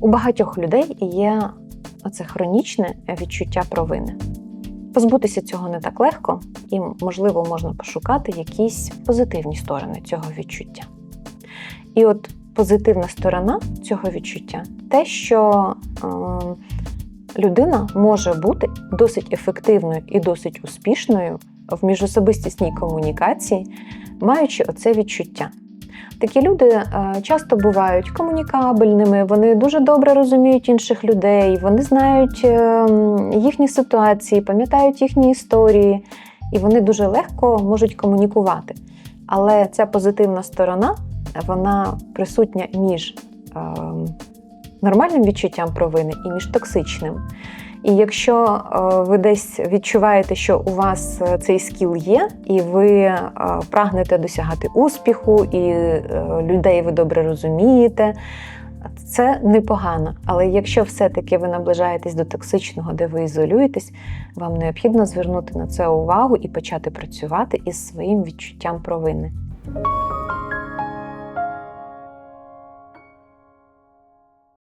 У багатьох людей є оце хронічне відчуття провини. Позбутися цього не так легко, і, можливо, можна пошукати якісь позитивні сторони цього відчуття. І от позитивна сторона цього відчуття те, що е, людина може бути досить ефективною і досить успішною в міжособистісній комунікації, маючи оце відчуття. Такі люди е, часто бувають комунікабельними, вони дуже добре розуміють інших людей, вони знають е, їхні ситуації, пам'ятають їхні історії, і вони дуже легко можуть комунікувати. Але ця позитивна сторона вона присутня між е, нормальним відчуттям провини і між токсичним. І якщо е, ви десь відчуваєте, що у вас е, цей скіл є, і ви е, прагнете досягати успіху, і людей ви добре розумієте, це непогано. Але якщо все-таки ви наближаєтесь до токсичного, де ви ізолюєтесь, вам необхідно звернути на це увагу і почати працювати із своїм відчуттям провини.